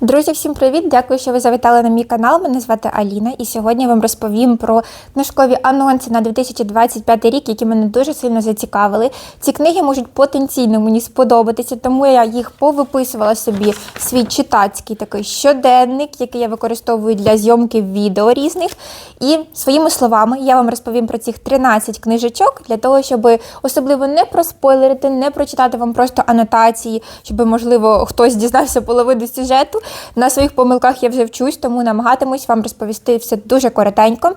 Друзі, всім привіт! Дякую, що ви завітали на мій канал. Мене звати Аліна, і сьогодні я вам розповім про книжкові анонси на 2025 рік, які мене дуже сильно зацікавили. Ці книги можуть потенційно мені сподобатися, тому я їх повиписувала собі в свій читацький такий щоденник, який я використовую для зйомки відео різних. І своїми словами я вам розповім про цих 13 книжечок для того, щоб особливо не проспойлерити, не прочитати вам просто анотації, щоб, можливо, хтось дізнався половину сюжету. На своїх помилках я вже вчусь, тому намагатимусь вам розповісти все дуже коротенько.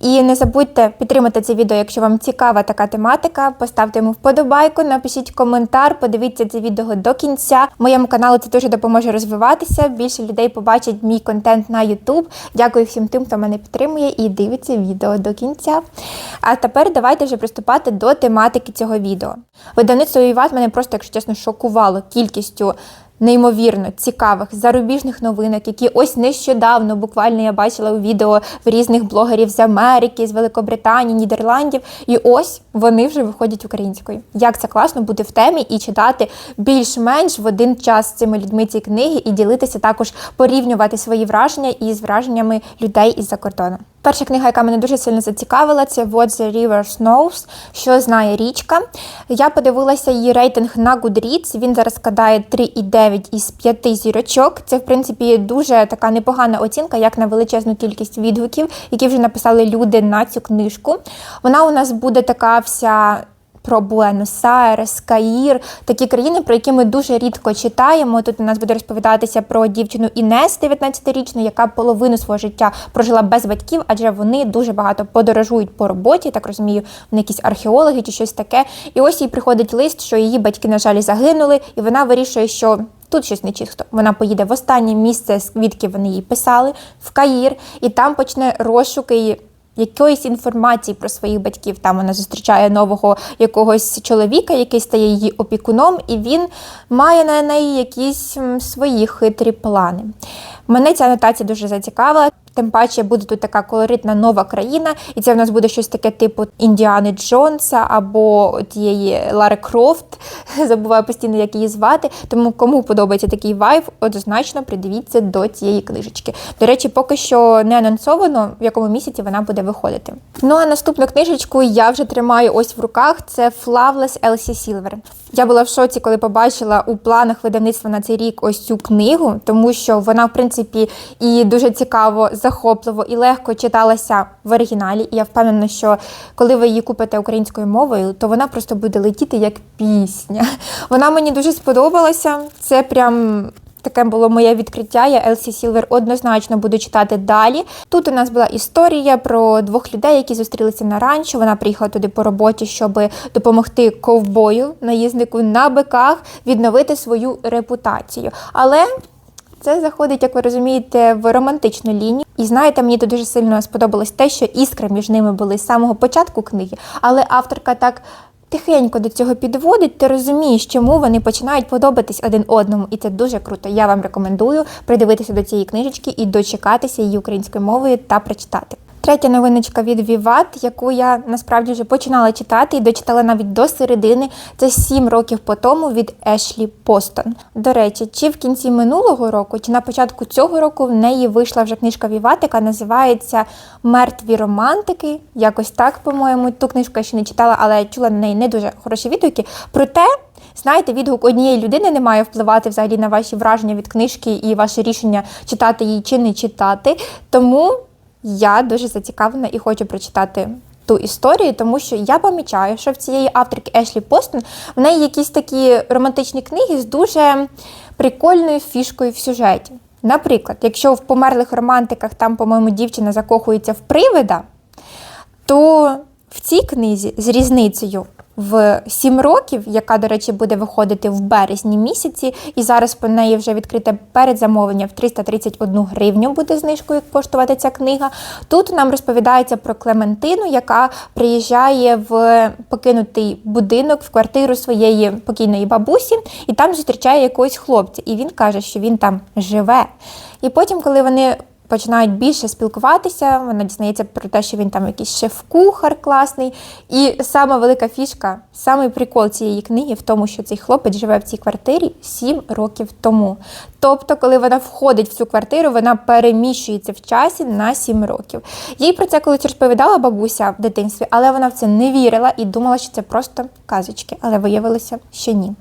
І не забудьте підтримати це відео, якщо вам цікава така тематика. Поставте йому вподобайку, напишіть коментар, подивіться це відео до кінця. Моєму каналу це дуже допоможе розвиватися. Більше людей побачать мій контент на YouTube. Дякую всім тим, хто мене підтримує і дивиться відео до кінця. А тепер давайте вже приступати до тематики цього відео. Видавництво Віват мене просто, якщо чесно, шокувало кількістю неймовірно цікавих зарубіжних новинок, які ось нещодавно буквально я бачила у відео в різних блогерів з Америки, з Великобританії, Нідерландів. І ось вони вже виходять українською. Як це класно бути в темі і читати більш-менш в один час з цими людьми ці книги і ділитися також, порівнювати свої враження із враженнями людей із-за кордону. Перша книга, яка мене дуже сильно зацікавила, це What the River Knows, що знає річка. Я подивилася її рейтинг на Goodreads, Він зараз складає 3,9 із 5 зірочок. Це, в принципі, дуже така непогана оцінка, як на величезну кількість відгуків, які вже написали люди на цю книжку. Вона у нас буде така вся про Буенос-Айрес, Каїр, такі країни, про які ми дуже рідко читаємо. Тут у нас буде розповідатися про дівчину Інес, 19-річну, яка половину свого життя прожила без батьків, адже вони дуже багато подорожують по роботі. Так розумію, вони якісь археологи чи щось таке. І ось їй приходить лист, що її батьки, на жаль, загинули, і вона вирішує, що. Тут щось нечисто. Вона поїде в останнє місце, звідки вони їй писали, в Каїр, і там почне розшуки якоїсь інформації про своїх батьків. Там вона зустрічає нового якогось чоловіка, який стає її опікуном, і він має на неї якісь свої хитрі плани. Мене ця анотація дуже зацікавила. Тим паче буде тут така колоритна нова країна, і це в нас буде щось таке типу Індіани Джонса або тієї Лари Крофт. Забуваю постійно, як її звати. Тому кому подобається такий вайб, однозначно придивіться до цієї книжечки. До речі, поки що не анонсовано, в якому місяці вона буде виходити. Ну а наступну книжечку я вже тримаю ось в руках. Це Flaveless Elsie Silver. Я була в шоці, коли побачила у планах видавництва на цей рік ось цю книгу, тому що вона, в принципі, і дуже цікаво, захопливо і легко читалася в оригіналі. І я впевнена, що коли ви її купите українською мовою, то вона просто буде летіти як пісня. Вона мені дуже сподобалася. Це прям Таке було моє відкриття. Я Елсі Сілвер однозначно буду читати далі. Тут у нас була історія про двох людей, які зустрілися на ранчо. Вона приїхала туди по роботі, щоб допомогти ковбою, наїзнику на биках, відновити свою репутацію. Але це заходить, як ви розумієте, в романтичну лінію. І знаєте, мені тут дуже сильно сподобалось те, що іскри між ними були з самого початку книги, але авторка так тихенько до цього підводить, ти розумієш, чому вони починають подобатись один одному, і це дуже круто. Я вам рекомендую придивитися до цієї книжечки і дочекатися її українською мовою та прочитати. Третя новиночка від Віват, яку я насправді вже починала читати і дочитала навіть до середини. Це сім років по тому від Ешлі Постон. До речі, чи в кінці минулого року, чи на початку цього року в неї вийшла вже книжка Віват, яка називається Мертві романтики. Якось так, по-моєму, ту книжку я ще не читала, але чула на неї не дуже хороші відгуки. Проте. Знаєте, відгук однієї людини не має впливати взагалі на ваші враження від книжки і ваше рішення читати її чи не читати. Тому я дуже зацікавлена і хочу прочитати ту історію, тому що я помічаю, що в цієї авторки Ешлі Постон в неї якісь такі романтичні книги з дуже прикольною фішкою в сюжеті. Наприклад, якщо в померлих романтиках там, по-моєму, дівчина закохується в привида, то в цій книзі з різницею в 7 років, яка, до речі, буде виходити в березні місяці, і зараз по неї вже відкрите передзамовлення в 331 гривню буде знижкою коштувати ця книга. Тут нам розповідається про Клементину, яка приїжджає в покинутий будинок в квартиру своєї покійної бабусі, і там зустрічає якогось хлопця. І він каже, що він там живе. І потім, коли вони починають більше спілкуватися. Вона дізнається про те, що він там якийсь шеф-кухар класний. І сама велика фішка, самий прикол цієї книги в тому, що цей хлопець живе в цій квартирі 7 років тому. Тобто, коли вона входить в цю квартиру, вона переміщується в часі на 7 років. Їй про це колись розповідала бабуся в дитинстві, але вона в це не вірила і думала, що це просто казочки, але виявилося, що ні.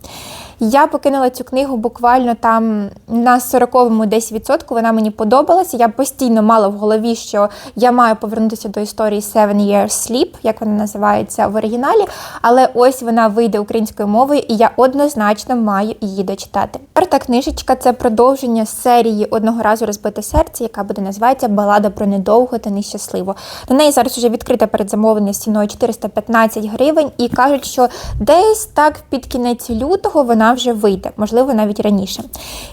Я покинула цю книгу буквально там на 40-му десь відсотку. Вона мені подобалася. Я постійно мала в голові, що я маю повернутися до історії Seven Years Sleep, як вона називається в оригіналі. Але ось вона вийде українською мовою, і я однозначно маю її дочитати. Перта книжечка це продовження серії одного разу розбите серце, яка буде називатися Балада про недовго та нещасливо. На неї зараз вже відкрите передзамовлення з ціною 415 гривень, і кажуть, що десь так під кінець лютого вона вже вийде, можливо, навіть раніше.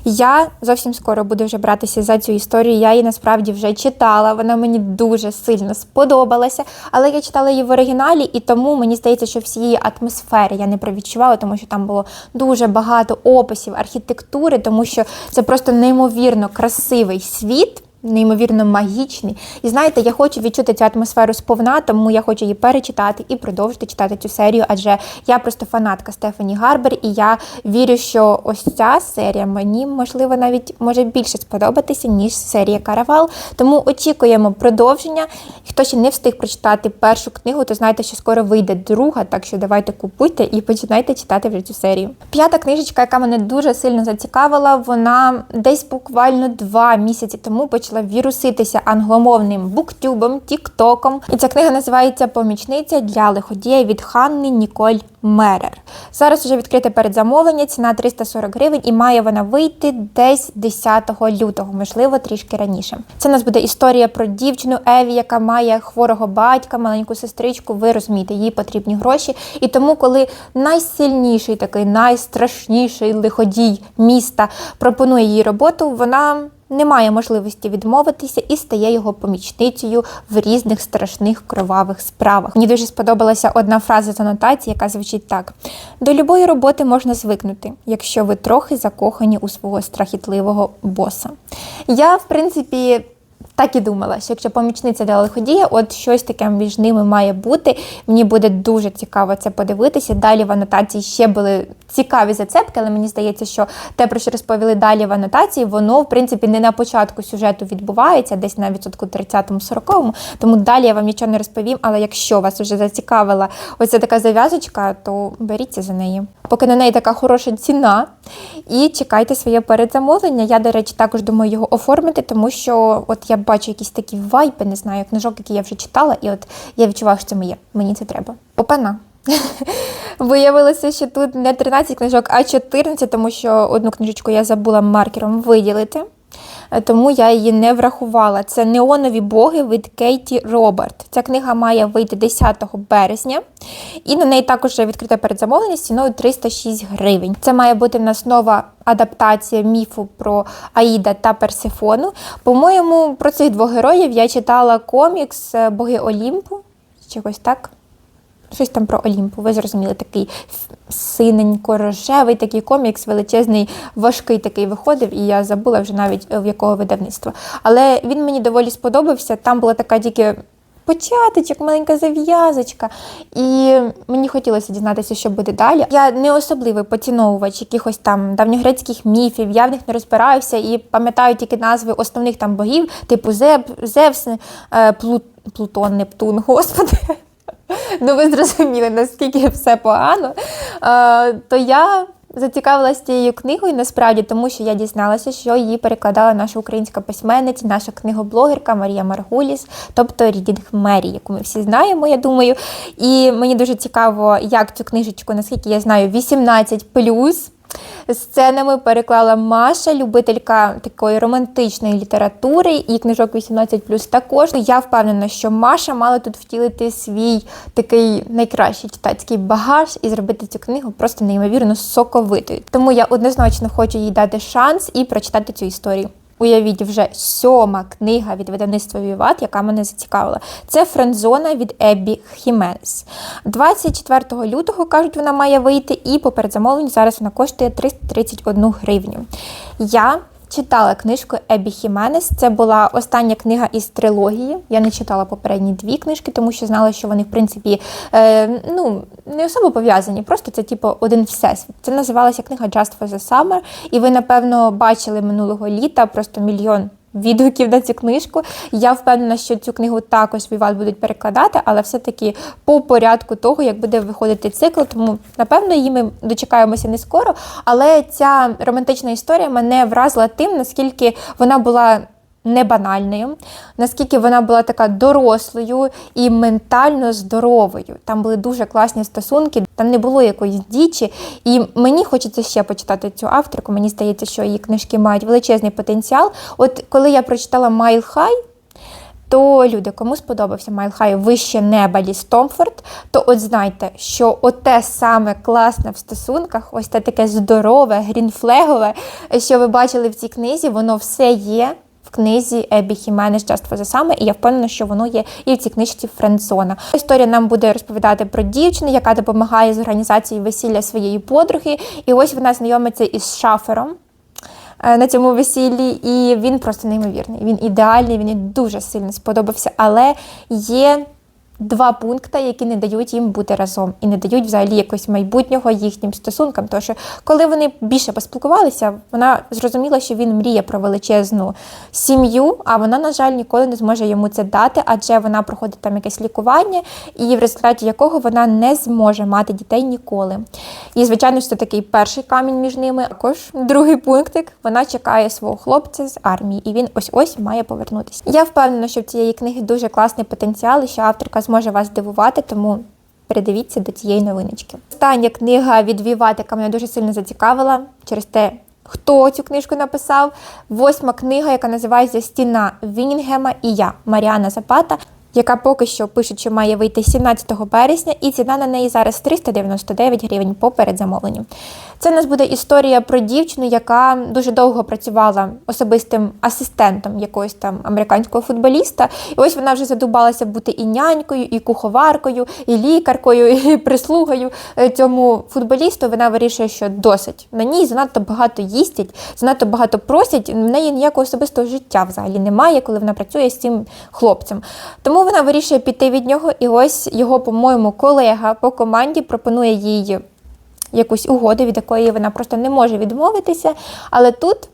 Я зовсім скоро буду вже братися за цю історію. Я її насправді вже читала. Вона мені дуже сильно сподобалася, але я читала її в оригіналі, і тому мені здається, що всієї атмосфери я не провідчувала, тому що там було дуже багато описів архітектури, тому що це просто неймовірно красивий світ. Неймовірно магічний. І знаєте, я хочу відчути цю атмосферу сповна, тому я хочу її перечитати і продовжити читати цю серію, адже я просто фанатка Стефані Гарбер, і я вірю, що ось ця серія мені, можливо, навіть може більше сподобатися, ніж серія Каравал. Тому очікуємо продовження. Хто ще не встиг прочитати першу книгу, то знайте, що скоро вийде друга, так що давайте купуйте і починайте читати вже цю серію. П'ята книжечка, яка мене дуже сильно зацікавила, вона десь буквально два місяці тому почала віруситися англомовним буктюбом, тіктоком. І ця книга називається Помічниця для лиходія від Ханни Ніколь Мерер. Зараз вже відкрите передзамовлення, ціна 340 гривень, і має вона вийти десь 10 лютого, можливо, трішки раніше. Це у нас буде історія про дівчину Еві, яка має хворого батька, маленьку сестричку. Ви розумієте, їй потрібні гроші. І тому, коли найсильніший такий найстрашніший лиходій міста пропонує їй роботу, вона не має можливості відмовитися і стає його помічницею в різних страшних кровавих справах. Мені дуже сподобалася одна фраза з анотації, яка звучить так: до любої роботи можна звикнути, якщо ви трохи закохані у свого страхітливого боса. Я, в принципі. Так і думала, що якщо помічниця для от щось таке між ними має бути. Мені буде дуже цікаво це подивитися. Далі в анотації ще були цікаві зацепки, але мені здається, що те, про що розповіли далі в анотації, воно в принципі не на початку сюжету відбувається, десь на відсотку 30-40. Тому далі я вам нічого не розповім. Але якщо вас вже зацікавила оця така зав'язочка, то беріться за неї. Поки на неї така хороша ціна. І чекайте своє передзамовлення. Я, до речі, також думаю його оформити, тому що от я бачу якісь такі вайпи, не знаю, книжок, які я вже читала, і от я відчуваю, що це моє. Мені це треба. Опана. Виявилося, що тут не 13 книжок, а 14, тому що одну книжечку я забула маркером виділити. Тому я її не врахувала. Це Неонові боги від Кейті Роберт. Ця книга має вийти 10 березня, і на неї також відкрите передзамовлення з ціною 306 гривень. Це має бути в нас нова адаптація міфу про Аїда та Персифону. По-моєму, про цих двох героїв я читала комікс Боги Олімпу. Чогось так. Щось там про Олімпу, ви зрозуміли, такий синенько-рожевий такий комікс, величезний, важкий такий виходив, і я забула вже навіть в якого видавництва. Але він мені доволі сподобався. Там була така тільки початочок, маленька зав'язочка. І мені хотілося дізнатися, що буде далі. Я не особливий поціновувач якихось там давньогрецьких міфів, я в них не розбираюся і пам'ятаю тільки назви основних там богів, типу Зеб, Зевс, е, Плут, Плутон, Нептун, Господи. Ну, ви зрозуміли, наскільки все погано. Е, то я зацікавилася цією книгою насправді, тому що я дізналася, що її перекладала наша українська письменниця, наша книгоблогерка Марія Маргуліс, тобто Рідінг Мері, яку ми всі знаємо, я думаю. І мені дуже цікаво, як цю книжечку, наскільки я знаю, 18 Сценами переклала Маша, любителька такої романтичної літератури і книжок 18 також. Я впевнена, що Маша мала тут втілити свій такий найкращий читацький багаж і зробити цю книгу просто неймовірно соковитою. Тому я однозначно хочу їй дати шанс і прочитати цю історію. Уявіть, вже сьома книга від видавництва Віват, яка мене зацікавила. Це френдзона від Еббі Хіменес. 24 лютого, кажуть, вона має вийти, і по передзамовленню зараз вона коштує 331 гривню. Я читала книжку Ебі Хіменес. Це була остання книга із трилогії. Я не читала попередні дві книжки, тому що знала, що вони, в принципі, е, ну, не особо пов'язані, просто це типу один всесвіт. Це називалася книга Just for the Summer, і ви, напевно, бачили минулого літа просто мільйон. Відгуків на цю книжку. Я впевнена, що цю книгу також Віват будуть перекладати, але все-таки по порядку того, як буде виходити цикл. Тому, напевно, її ми дочекаємося не скоро. Але ця романтична історія мене вразила тим, наскільки вона була не банальною, наскільки вона була така дорослою і ментально здоровою. Там були дуже класні стосунки, там не було якоїсь дічі. І мені хочеться ще почитати цю авторку. Мені здається, що її книжки мають величезний потенціал. От коли я прочитала Майл Хай. То люди, кому сподобався Майл Хай вище неба Ліс Томфорд, то от знайте, що оте саме класне в стосунках, ось те таке здорове, грінфлегове, що ви бачили в цій книзі, воно все є книзі Ебі Хіменес Just the Summer, і я впевнена, що воно є і в цій книжці Френдзона. Історія нам буде розповідати про дівчину, яка допомагає з організацією весілля своєї подруги. І ось вона знайомиться із шафером. е, На цьому весіллі, і він просто неймовірний. Він ідеальний, він дуже сильно сподобався. Але є два пункти, які не дають їм бути разом і не дають взагалі якогось майбутнього їхнім стосункам. Тому що коли вони більше поспілкувалися, вона зрозуміла, що він мріє про величезну сім'ю, а вона, на жаль, ніколи не зможе йому це дати, адже вона проходить там якесь лікування, і в результаті якого вона не зможе мати дітей ніколи. І, звичайно, це такий перший камінь між ними. Також другий пунктик. Вона чекає свого хлопця з армії, і він ось ось має повернутися. Я впевнена, що в цієї книги дуже класний потенціал, і що авторка зможе вас здивувати, тому. Передивіться до цієї новиночки. Остання книга від Віват, яка мене дуже сильно зацікавила через те, хто цю книжку написав. Восьма книга, яка називається Стіна Вінінгема і я Маріана Запата, яка поки що пишуть, що має вийти 17 березня, і ціна на неї зараз 399 гривень по передзамовленню. Це у нас буде історія про дівчину, яка дуже довго працювала особистим асистентом якогось там американського футболіста. І ось вона вже задубалася бути і нянькою, і куховаркою, і лікаркою, і прислугою е, цьому футболісту. Вона вирішує, що досить. На ній занадто багато їстять, занадто багато просять. В неї ніякого особистого життя взагалі немає, коли вона працює з цим хлопцем. Тому вона вирішує піти від нього, і ось його, по-моєму, колега по команді пропонує їй якусь угоду, від якої вона просто не може відмовитися. Але тут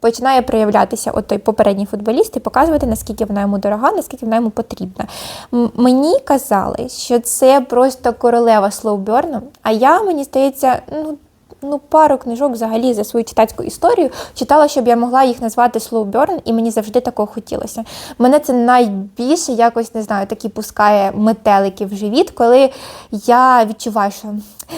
починає проявлятися от той попередній футболіст і показувати, наскільки вона йому дорога, наскільки вона йому потрібна. Мені казали, що це просто королева слоуберну, а я, мені здається, ну. Ну, пару книжок взагалі за свою читацьку історію читала, щоб я могла їх назвати slow burn, і мені завжди такого хотілося. Мене це найбільше якось не знаю, такі пускає метелики в живіт, коли я відчуваю, що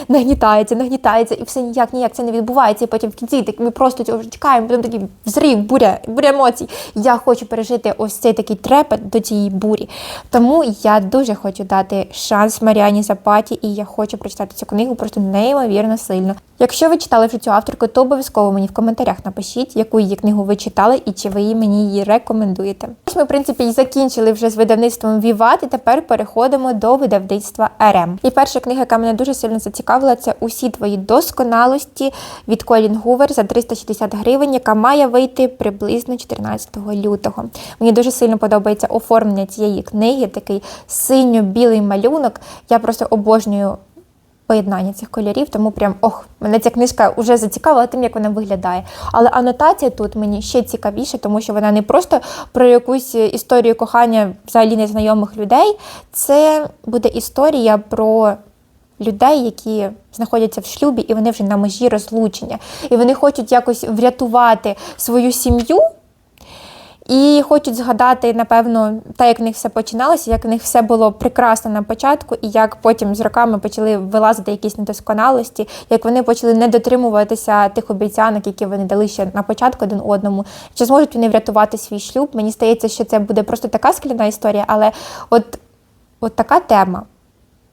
нагнітається, нагнітається, і все ніяк ніяк це не відбувається. І потім в кінці так ми просто цього чекаємо, потім такий взрив, буря, буря емоцій. Я хочу пережити ось цей такий трепет до цієї бурі. Тому я дуже хочу дати шанс Маріані Запаті, і я хочу прочитати цю книгу просто неймовірно сильно. Якщо ви читали вже цю авторку, то обов'язково мені в коментарях напишіть, яку її книгу ви читали і чи ви мені її рекомендуєте. Ось ми, в принципі, і закінчили вже з видавництвом Віват, і тепер переходимо до видавництва РМ. І перша книга, яка мене дуже сильно зацікавила, це усі твої досконалості від Колін Гувер за 360 гривень, яка має вийти приблизно 14 лютого. Мені дуже сильно подобається оформлення цієї книги, такий синьо-білий малюнок. Я просто обожнюю поєднання цих кольорів, тому прям ох, мене ця книжка вже зацікавила тим, як вона виглядає. Але анотація тут мені ще цікавіше, тому що вона не просто про якусь історію кохання взагалі незнайомих людей. Це буде історія про. Людей, які знаходяться в шлюбі, і вони вже на межі розлучення, і вони хочуть якось врятувати свою сім'ю, і хочуть згадати, напевно, те, як в них все починалося, як в них все було прекрасно на початку, і як потім з роками почали вилазити якісь недосконалості, як вони почали не дотримуватися тих обіцянок, які вони дали ще на початку один одному. Чи зможуть вони врятувати свій шлюб? Мені здається, що це буде просто така скляна історія, але от, от така тема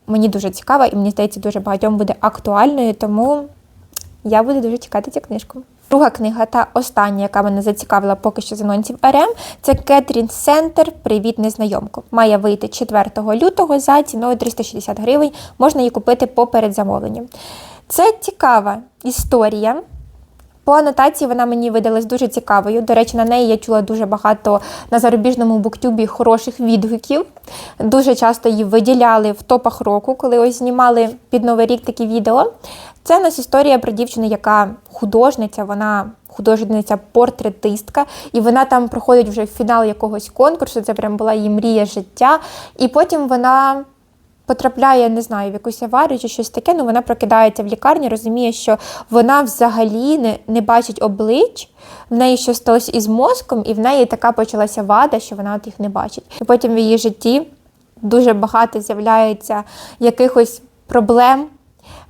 мені дуже цікава, і мені здається, дуже багатьом буде актуальною, тому я буду дуже чекати цю книжку. Друга книга та остання, яка мене зацікавила поки що з анонсів РМ, це Кетрін Сентер Привіт, незнайомко. Має вийти 4 лютого за ціною 360 гривень. Можна її купити по передзамовленню. Це цікава історія По анотації вона мені видалась дуже цікавою. До речі, на неї я чула дуже багато на зарубіжному буктюбі хороших відгуків. Дуже часто її виділяли в топах року, коли ось знімали під новий рік такі відео. Це у нас історія про дівчину, яка художниця, вона художниця-портретистка, і вона там проходить вже фінал якогось конкурсу. Це прям була її мрія життя. І потім вона потрапляє, не знаю, в якусь аварію чи щось таке, ну вона прокидається в лікарні, розуміє, що вона взагалі не, не бачить облич, в неї щось сталося із мозком, і в неї така почалася вада, що вона от їх не бачить. І потім в її житті дуже багато з'являється якихось проблем.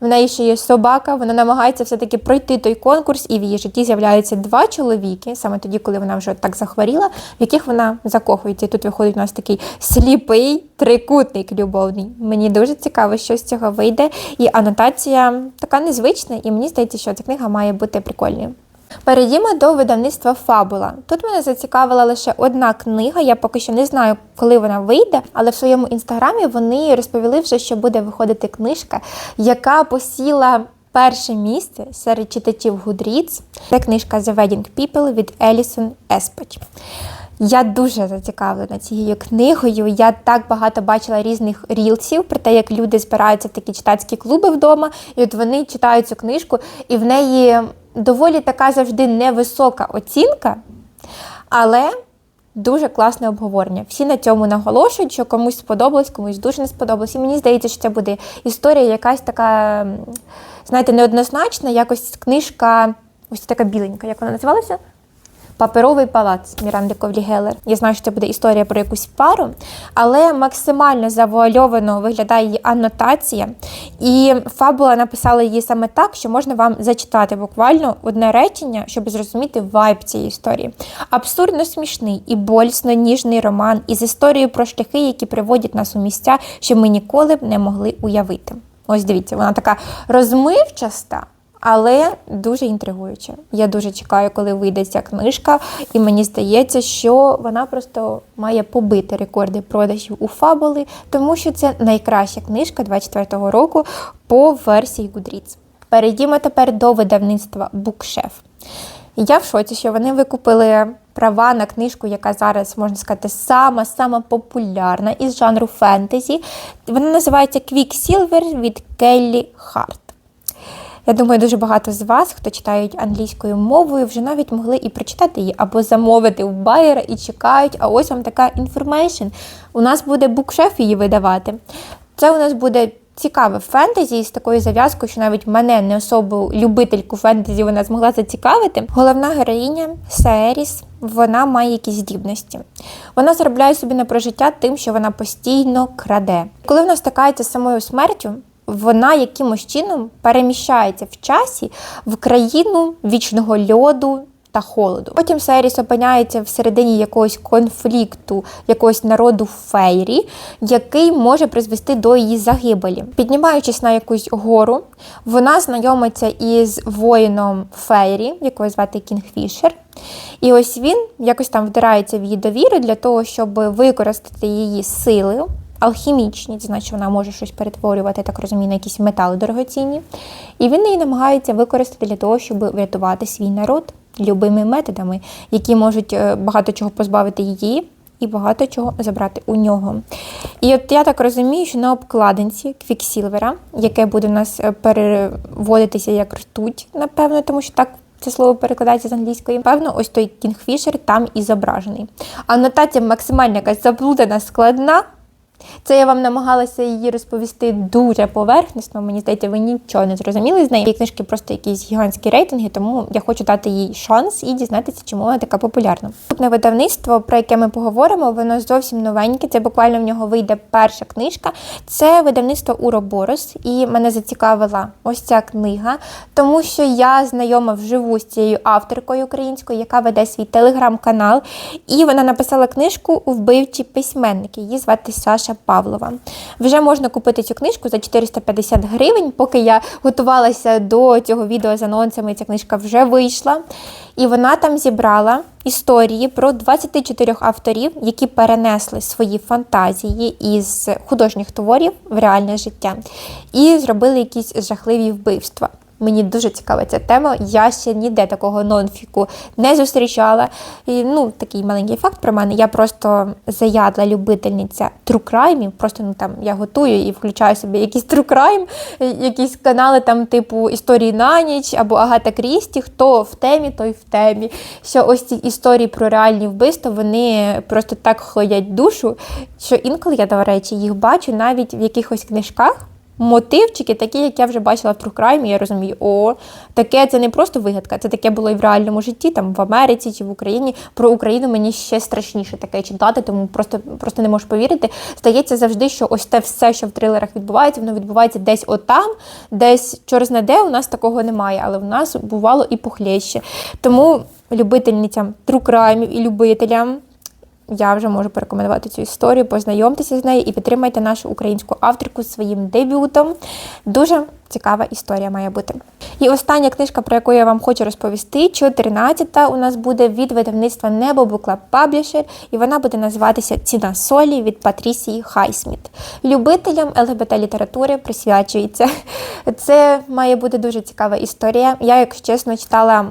В неї ще є собака, вона намагається все-таки пройти той конкурс, і в її житті з'являються два чоловіки, саме тоді, коли вона вже так захворіла, в яких вона закохується. І тут виходить у нас такий сліпий трикутник любовний. Мені дуже цікаво, що з цього вийде. І анотація така незвична, і мені здається, що ця книга має бути прикольною. Перейдімо до видавництва Фабула. Тут мене зацікавила лише одна книга. Я поки що не знаю, коли вона вийде, але в своєму інстаграмі вони розповіли вже, що буде виходити книжка, яка посіла перше місце серед читачів Гудріц Це книжка The Wedding People від Елісон Еспоч. Я дуже зацікавлена цією книгою. Я так багато бачила різних рілсів про те, як люди збираються в такі читацькі клуби вдома, і от вони читають цю книжку, і в неї доволі така завжди невисока оцінка, але дуже класне обговорення. Всі на цьому наголошують, що комусь сподобалось, комусь дуже не сподобалось. І мені здається, що це буде історія якась така, знаєте, неоднозначна, якось книжка, ось така біленька, як вона називалася? Паперовий палац Міранди Ковлі Гелер. Я знаю, що це буде історія про якусь пару, але максимально завуальовано виглядає її анотація. І фабула написала її саме так, що можна вам зачитати буквально одне речення, щоб зрозуміти вайб цієї історії. Абсурдно смішний і болісно ніжний роман із історією про шляхи, які приводять нас у місця, що ми ніколи б не могли уявити. Ось дивіться, вона така розмивчаста. Але дуже інтригуюче. Я дуже чекаю, коли вийде ця книжка, і мені здається, що вона просто має побити рекорди продажів у фабули, тому що це найкраща книжка 24-го року по версії Goodreads. Перейдімо тепер до видавництва Bookshelf. Я в шоці, що вони викупили права на книжку, яка зараз, можна сказати, сама сама популярна із жанру фентезі. Вона називається Quicksilver від Келлі Харт. Я думаю, дуже багато з вас, хто читають англійською мовою, вже навіть могли і прочитати її або замовити у байера і чекають. А ось вам така інформейшн. У нас буде букшеф її видавати. Це у нас буде цікаве фентезі з такою зав'язкою, що навіть мене, не особу любительку фентезі, вона змогла зацікавити. Головна героїня Сееріс, вона має якісь здібності. Вона заробляє собі на прожиття тим, що вона постійно краде. Коли вона стикається з самою смертю, вона якимось чином переміщається в часі в країну вічного льоду та холоду. Потім Серіс опиняється всередині якогось конфлікту, якогось народу фейрі, який може призвести до її загибелі. Піднімаючись на якусь гору, вона знайомиться із воїном фейрі, якого звати Кінгфішер. І ось він якось там вдирається в її довіру для того, щоб використати її сили алхімічні, це значить вона може щось перетворювати, так розумію, на якісь метали дорогоцінні. І він її намагається використати для того, щоб врятувати свій народ любими методами, які можуть е, багато чого позбавити її. І багато чого забрати у нього. І от я так розумію, що на обкладинці квіксілвера, яке буде у нас е, переводитися як ртуть, напевно, тому що так це слово перекладається з англійської. Певно, ось той кінгфішер там і зображений. Анотація максимально якась заплутана, складна. Це я вам намагалася її розповісти дуже поверхнісно. Мені здається, ви нічого не зрозуміли з неї. Її книжки просто якісь гігантські рейтинги, тому я хочу дати їй шанс і дізнатися, чому вона така популярна. Наступне видавництво, про яке ми поговоримо, воно зовсім новеньке. Це буквально в нього вийде перша книжка. Це видавництво Уроборос, і мене зацікавила ось ця книга, тому що я знайома вживу з цією авторкою українською, яка веде свій телеграм-канал, і вона написала книжку Вбивчі письменники. Її звати Саша Павлова. Вже можна купити цю книжку за 450 гривень. Поки я готувалася до цього відео з анонсами, ця книжка вже вийшла. І вона там зібрала історії про 24 авторів, які перенесли свої фантазії із художніх творів в реальне життя і зробили якісь жахливі вбивства. Мені дуже цікава ця тема. Я ще ніде такого нонфіку не зустрічала. І ну такий маленький факт про мене. Я просто заядла любительниця трукраймів. Просто ну там я готую і включаю собі якийсь трукрайм, якісь канали там, типу історії на ніч або Агата Крісті. Хто в темі, той в темі. Що ось ці історії про реальні вбивства вони просто так ходять душу, що інколи я, до речі, їх бачу навіть в якихось книжках. Мотивчики, такі, як я вже бачила в Трукраймі, я розумію, о, таке це не просто вигадка, це таке було і в реальному житті, там в Америці чи в Україні. Про Україну мені ще страшніше таке читати, тому просто просто не можу повірити. Здається завжди, що ось те все, що в трилерах відбувається, воно відбувається десь отам, десь через не де у нас такого немає, але в нас бувало і похлеще. Тому любительницям трукраймів і любителям я вже можу порекомендувати цю історію, познайомтеся з нею і підтримайте нашу українську авторку своїм дебютом. Дуже цікава історія має бути. І остання книжка, про яку я вам хочу розповісти, 14-та у нас буде від видавництва Небо Буклаб Publisher, і вона буде називатися Ціна солі від Патрісії Хайсміт. Любителям ЛГБТ-літератури присвячується. Це має бути дуже цікава історія. Я, якщо чесно, читала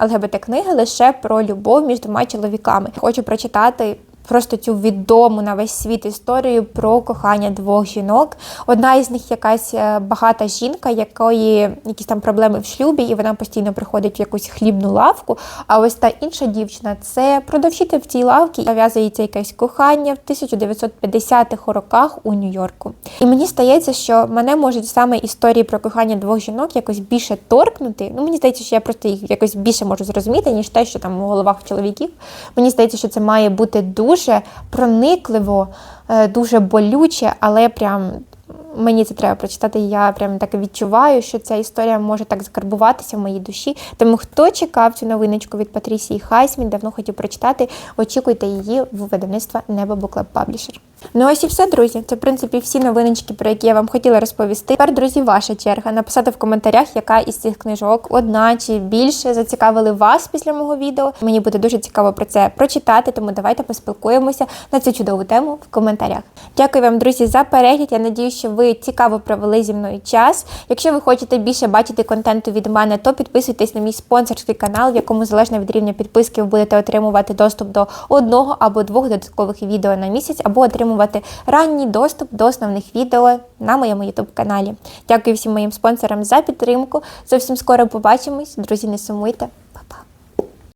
ЛГБТ-книги лише про любов між двома чоловіками. Хочу прочитати. Просто цю відому на весь світ історію про кохання двох жінок. Одна із них якась е, багата жінка, якої якісь там проблеми в шлюбі, і вона постійно приходить в якусь хлібну лавку. А ось та інша дівчина це продавщиця в цій лавці, нав'язується якесь кохання в 1950-х роках у Нью-Йорку. І мені стається, що мене можуть саме історії про кохання двох жінок якось більше торкнути. Ну мені здається, що я просто їх якось більше можу зрозуміти, ніж те, що там у головах чоловіків. Мені здається, що це має бути дуже проникливо, е, дуже болюче, але прям. Мені це треба прочитати. Я прям так відчуваю, що ця історія може так закарбуватися в моїй душі. Тому хто чекав цю новиночку від Патрісії Хайсмін, давно хотів прочитати, очікуйте її в видавництва Небо Буклаб Publisher. Ну ось і все, друзі. Це в принципі всі новиночки, про які я вам хотіла розповісти. Тепер, друзі, ваша черга написати в коментарях, яка із цих книжок одна чи більше зацікавили вас після мого відео. Мені буде дуже цікаво про це прочитати, тому давайте поспілкуємося на цю чудову тему в коментарях. Дякую вам, друзі, за перегляд. Я надію, що ви цікаво провели зі мною час. Якщо ви хочете більше бачити контенту від мене, то підписуйтесь на мій спонсорський канал, в якому залежно від рівня підписки ви будете отримувати доступ до одного або двох додаткових відео на місяць, або отримувати ранній доступ до основних відео на моєму youtube каналі. Дякую всім моїм спонсорам за підтримку. Зовсім скоро побачимось. Друзі, не сумуйте.